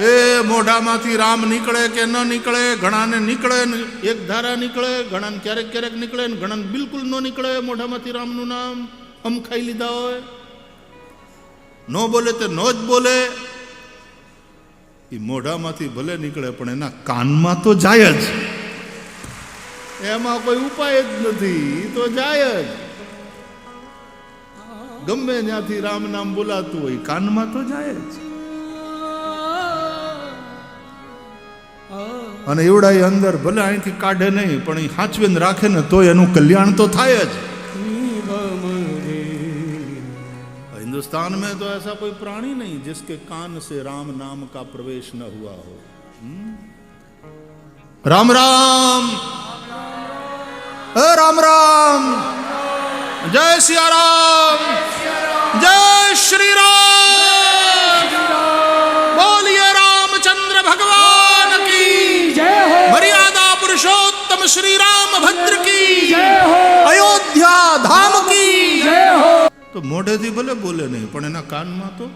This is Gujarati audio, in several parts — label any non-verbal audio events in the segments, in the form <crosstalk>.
એ મોઢામાંથી રામ નીકળે કે ન નીકળે, ઘણાને નીકળે, એક ધારા નીકળે, ઘણાને ક્યારેક ક્યારેક નીકળે, ને ઘણાને બિલકુલ ન નીકળે, મોઢામાંથી રામનું નામ અમ ખાઈ લીધા હોય. ન બોલે તે ન જ બોલે. એ મોઢામાંથી ભલે નીકળે, પણ એના કાનમાં તો જાય જ. એમાં કોઈ ઉપાય જ નથી તો જાય જ. ગમે ત્યાંથી રામ નામ બોલાતું હોય, કાનમાં તો જાય જ. અને એવડા અંદર ભલે અહીંથી કાઢે નહીં પણ એ હાચવીને રાખે ને તો એનું કલ્યાણ તો થાય જ हिंदुस्तान में तो ऐसा कोई प्राणी नहीं जिसके कान से राम नाम का प्रवेश न हुआ हो हम्म? राम राम ए राम राम जय सिया राम जय श्री राम श्री राम भद्र की जय हो अयोध्या धाम की जय हो તો મોઢેથી ભલે બોલે નહીં પણ એના કાનમાં તો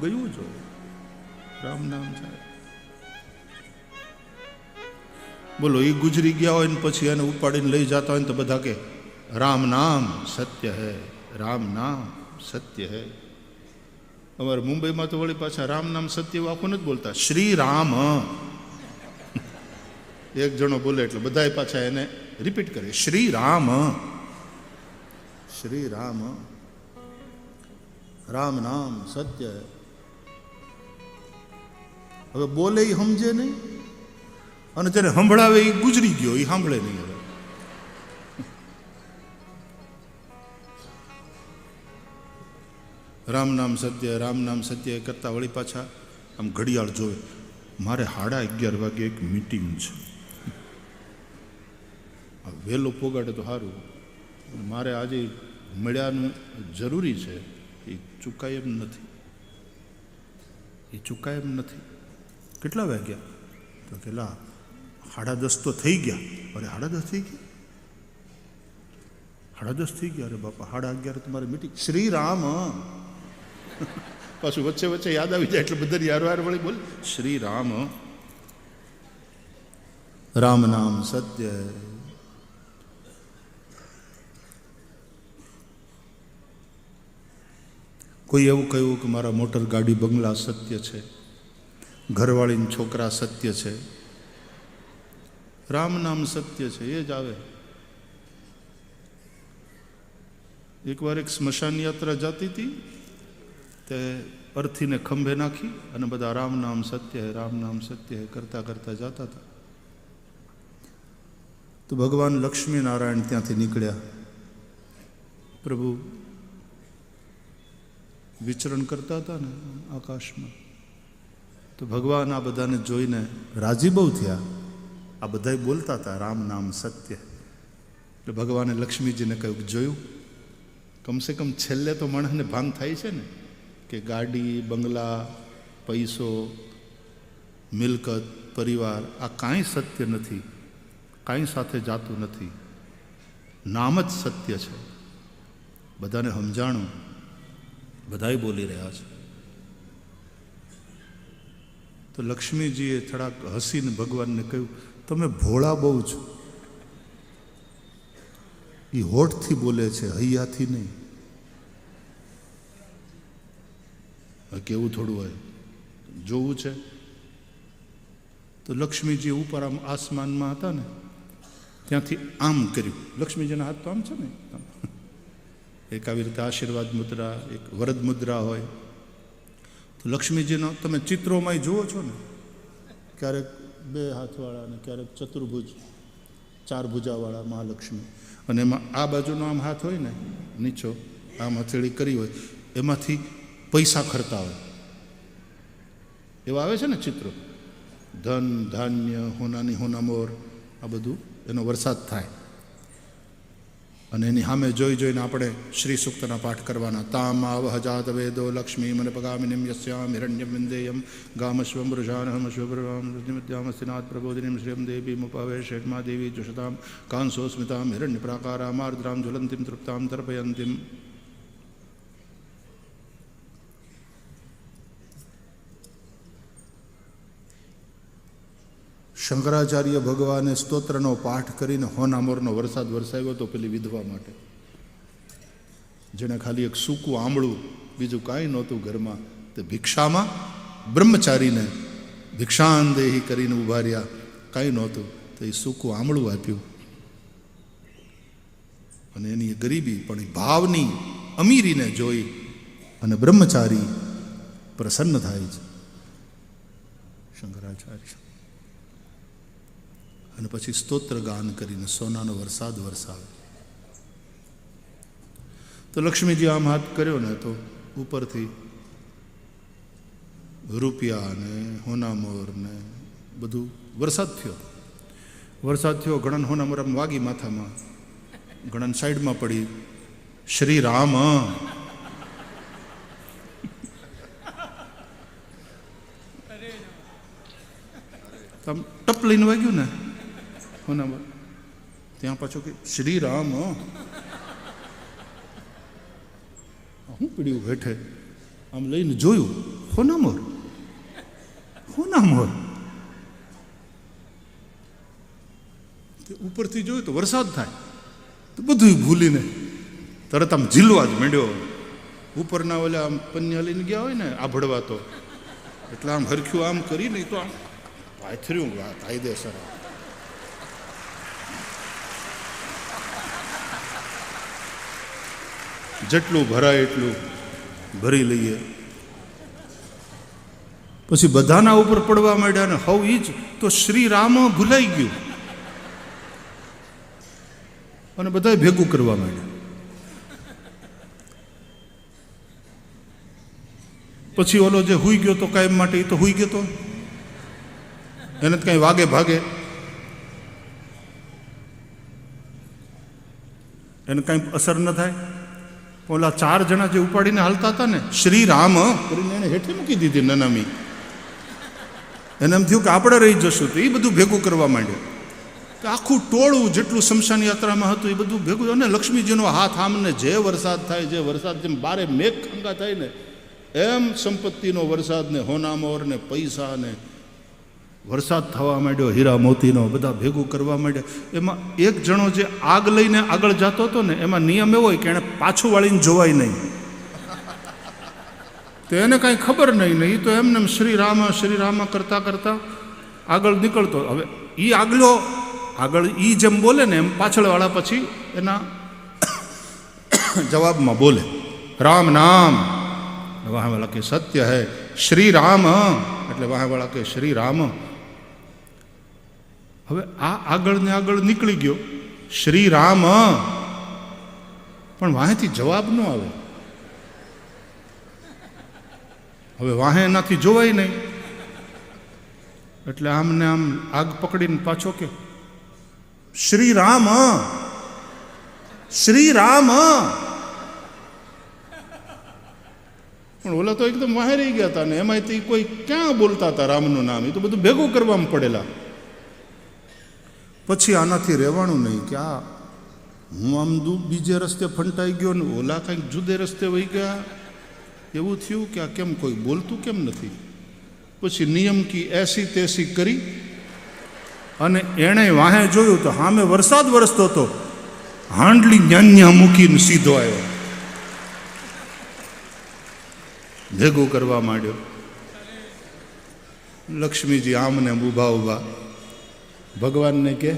ગયું જ હોય રામ નામ છે બોલો એ ગુજરી ગયા હોય ને પછી એને ઉપાડીને લઈ જતા હોય ને તો બધા કે રામ નામ સત્ય હે રામ નામ સત્ય હે અમારે મુંબઈમાં તો વળી પાછા રામ નામ સત્ય એવું આખું નથી બોલતા શ્રી રામ એક જણો બોલે એટલે બધાય પાછા એને રિપીટ કરે શ્રી રામ શ્રી રામ રામ નામ સત્ય. હવે બોલે એ સમજે નહીં? અને જેને સંભળાવે એ ગુજરી ગયો એ સાંભળે નહીં હવે. રામ નામ સત્ય, રામ નામ સત્ય કરતા વળી પાછા આમ ઘડિયાળ જોવે. મારે સાડા અગિયાર વાગે એક મીટિંગ છે. વહેલો પોગાડે તો સારું મારે આજે મળ્યાનું જરૂરી છે, એ ચૂકાય એમ નથી. એ ચૂકાય એમ નથી. કેટલા વાગ્યા? તો પેલા સાડા દસ તો થઈ ગયા. અરે સાડા દસ થઈ ગયા? સાડા દસ થઈ ગયા? અરે બાપા, સાડા અગિયાર તમારે મીટિંગ શ્રી રામ પાછું વચ્ચે વચ્ચે યાદ આવી જાય એટલે બધા યાર વાર વળી બોલ. શ્રી રામ રામ નામ સત્ય. કોઈ એવું કહ્યું કે મારા મોટર ગાડી બંગલા સત્ય છે, ઘરવાળીના છોકરા સત્ય છે. રામ નામ સત્ય છે, એ જ આવે. એકવાર એક સ્મશાન યાત્રા જતી હતી, તે અર્થીને ખંભે નાખી અને બધા રામ નામ સત્ય હે, રામ નામ સત્ય હે કરતા કરતા જતા હતા. તો ભગવાન લક્ષ્મીનારાયણ ત્યાંથી નીકળ્યા. પ્રભુ વિચરણ કરતા હતા ને આકાશમાં. તો ભગવાન આ બધાને જોઈને રાજી બહુ થયા. આ બધા બોલતા હતા, રામ નામ સત્ય. એટલે ભગવાને લક્ષ્મીજીને કહ્યું, જોયું? કમસે કમ છેલ્લે તો માણસને ભાન થાય છે ને કે ગાડી, બંગલા, પૈસો, મિલકત, પરિવાર, આ કાંઈ સત્ય નથી, કાંઈ સાથે જાતું નથી. નામ જ સત્ય છે. બધાને સમજાણું બધાય બોલી રહ્યા છે. તો લક્ષ્મીજીએ થોડાક હસીને ભગવાનને કહ્યું, તમે ભોળા બહુ છો. એ હોઠથી બોલે છે, હૈયાથી નહીં. કેવું થોડું હોય? જોવું છે? તો લક્ષ્મીજી ઉપર આમ આસમાનમાં હતા ને, ત્યાંથી આમ કર્યું. લક્ષ્મીજીના હાથ તો આમ છે ને. એક આવી રીતે આશીર્વાદ મુદ્રા, એક વરદ મુદ્રા હોય. તો લક્ષ્મીજીનો તમે ચિત્રોમાં જુઓ છો ને? ક્યારેક બે હાથવાળા અને ક્યારેક ચતુર્ભુજ, ચાર ભુજાવાળા મહાલક્ષ્મી. અને એમાં આ બાજુનો આમ હાથ હોય ને, નીચો, આમ હથેળી કરી હોય, એમાંથી પૈસા ખરતા હોય. એવા આવે છે ને ચિત્રો? ધન, ધાન્ય, હોનાની હોનામોર, આ બધું એનો વરસાદ થાય. અને એની સામે જોઈ જોઈને આપણે શ્રી સૂક્તના પાઠ કરવાના. તામ આવહજાત વેદો લક્ષ્મી મને પગામિનિમ યસ્યામ હિરણ્યમ વિંદેયમ ગામસ્વમ વૃષાનહમ શ્વભ્રવામસ્તિનાથ પ્રબોધિનીમ શ્રિયમ દેવી મુપાવે ષેટમા દેવી જુષતામ કાંસો સ્મિતામ હિરણ્ય પ્રાકારામાર્દ્રામ જ્વલંતિમ તૃપ્તામ તર્પયંતિમ શંકરાચાર્ય ભગવાને સ્તોત્રનો પાઠ કરીને હોનામોરનો વરસાદ વરસાવ્યો હતો પેલી વિધવા માટે. જેણે ખાલી એક સૂકું આંબળું બીજું કાંઈ નહોતું ઘરમાં, તે ભિક્ષામાં બ્રહ્મચારીને ભિક્ષાંદેહી કરીને ઊભા રહ્યા. કાંઈ નહોતું, તો એ સૂકું આંબળું આપ્યું. અને એની ગરીબી પણ ભાવની અમીરીને જોઈ અને બ્રહ્મચારી પ્રસન્ન થાય છે. શંકરાચાર્ય. અને પછી સ્તોત્ર ગાન કરીને સોનાનો વરસાદ વરસાવે. તો લક્ષ્મીજી આમ હાથ કર્યો ને તો ઉપરથી રૂપિયા ને હોનામોર ને બધું વરસાદ થયો. વરસાદ થયો ઘણા હોનામોર આમ વાગી માથામાં. ગણન સાઈડમાં પડી શ્રી રામ ટપ લઈને વાગ્યું ને. હોનામોર ત્યાં પાછું કે શ્રી રામ હું પીડ્યું હેઠે આમ લઈને જોયું હોનામોર હોનામોર ઉપરથી જોયું તો વરસાદ થાય તો બધું ભૂલીને તરત આમ ઝીલવા જ માંડ્યો ઉપરના ઓલા આમ પન્યા લઈને ગયા હોય ને આભડવા તો એટલે આમ હરખ્યું આમ કરીને તો આમ પાથર્યું કાયદેસર જેટલું ભરાય એટલું ભરી લઈએ. પછી બધાના ઉપર પડવા માંડ્યા ને હવ ઈ જ તો શ્રી રામ ભૂલાઈ ગયું. અને બધા ભેગું કરવા માંડ્યા. પછી ઓલો જે હુઈ ગયો તો કાયમ માટે એ તો હુઈ ગયો તો? એને કઈ વાગે ભાગે. એને કાંઈ અસર ન થાય? ઓલા ચાર જણા જે ઉપાડીને હાલતા હતા ને શ્રી રામ કરીને એને હેઠે મૂકી દીધી નનામી. એને એમ થયું કે આપણે રહી જશું તો એ બધું ભેગું કરવા માંડ્યું. કે આખું ટોળું જેટલું શમશાન યાત્રામાં હતું એ બધું ભેગું અને લક્ષ્મીજીનો હાથ આમને જે વરસાદ થાય, જે વરસાદ જેમ બારે મેઘ ખંગા થાય ને, એમ સંપત્તિનો વરસાદ ને હોનામોર ને પૈસા ને વરસાદ થવા માંડ્યો, હીરા મોતીનો બધા ભેગું કરવા માંડ્યા. એમાં એક જણો જે આગ લઈને આગળ જતો હતો ને, એમાં નિયમ એવો હોય કે એણે પાછું વાળીને જોવાય નહીં. તો એને કાંઈ ખબર નહીં નહીં એ તો એમને શ્રી રામ શ્રી રામ કરતા કરતા આગળ નીકળતો. હવે એ આગલો, આગળ એ જેમ બોલે ને, એમ પાછળવાળા પછી એના <coughs> જવાબમાં બોલે, રામ નામ. વાહેવાળા કે, સત્ય હૈ. શ્રી રામ. એટલે વાહવાળા કે, શ્રી રામ. હવે આ આગળ ને આગળ નીકળી ગયો. શ્રી રામ પણ વાહેથી જવાબ ન આવે. હવે વાહે એનાથી જોવાય નહીં. એટલે આમને આમ આગ પકડીને પાછો કે શ્રી રામ શ્રી રામ પણ ઓલા તો એકદમ વાહે રહી ગયા હતા ને. એમાંથી કોઈ ક્યાં બોલતા હતા રામનું નામ? એ તો બધું ભેગું કરવામાં પડેલા. પછી આનાથી રહેવાનું નહીં કે આ હું આમ બીજે રસ્તે ફંટાઈ ગયો ને ઓલા કંઈક જુદે રસ્તે વહી ગયા. એવું થયું કે આ કેમ કોઈ બોલતું કેમ નથી? પછી નિયમ કી એસી તેસી કરી અને એણે વાહે જોયું તો હામે વરસાદ વરસતો હતો હાંડલી ન્યાન્યા મૂકીને સીધો આવ્યો ભેગું કરવા માંડ્યો. લક્ષ્મીજી આમને ઊભા ઊભા ભગવાનને કે,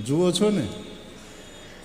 જુઓ છો ને,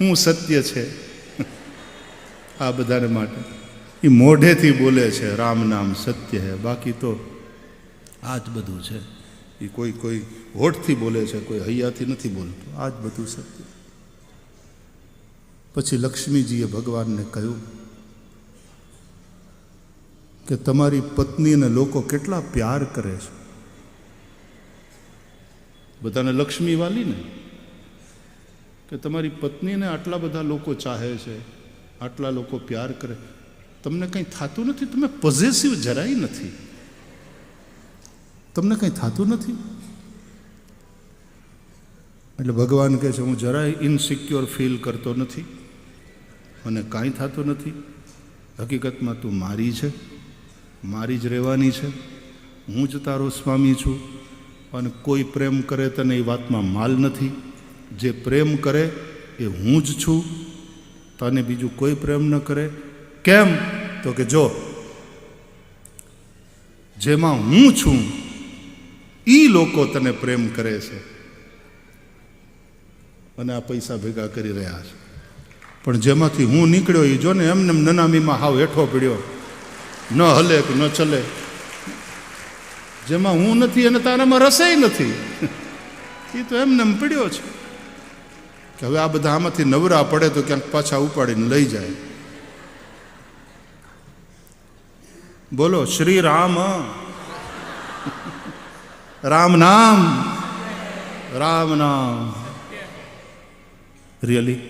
હું સત્ય છે. <laughs> આ બધાને માટે. એ મોઢેથી બોલે છે, રામ નામ સત્ય હે. બાકી તો આ જ બધું છે. એ કોઈ કોઈ હોઠથી બોલે છે, કોઈ હૈયાથી નથી બોલતું. આ જ બધું સત્ય. પછી લક્ષ્મીજીએ ભગવાનને કહ્યું કે, તમારી પત્નીને લોકો કેટલા પ્યાર કરે છે. બધાને લક્ષ્મી વાલી ને? કે તમારી પત્નીને આટલા બધા લોકો ચાહે છે, આટલા લોકો પ્યાર કરે? તમને કંઈ થતું નથી? તમે પોઝેસિવ જરાય નથી. તમને કંઈ થતું નથી? એટલે ભગવાન કહે છે, હું જરાય ઇનસિક્યોર ફીલ કરતો નથી મને કાંઈ થતું નથી. હકીકતમાં તું મારી છે, મારી જ રહેવાની છે. હું જ તારો સ્વામી છું. અને કોઈ પ્રેમ કરે તને એ વાતમાં માલ નથી. જે પ્રેમ કરે એ હું જ છું. તને બીજું કોઈ પ્રેમ ન કરે. કેમ? તો કે જો, જેમાં હું છું એ લોકો તને પ્રેમ કરે છે. અને આ પૈસા ભેગા કરી રહ્યા છે. પણ જેમાંથી હું નીકળ્યો એ જો ને એમને એમ નનામીમાં હાવ હેઠો પડ્યો. ન હલે કે ન ચલે. જેમાં હું નથી અને તારામાં રસેય નથી. એ તો એમને એમ પડ્યો છે કે હવે આ બધા આમાંથી નવરા પડે તો ક્યાંક પાછા ઉપાડીને લઈ જાય. બોલો શ્રી રામ રામ નામ. રામ નામ. રિયલી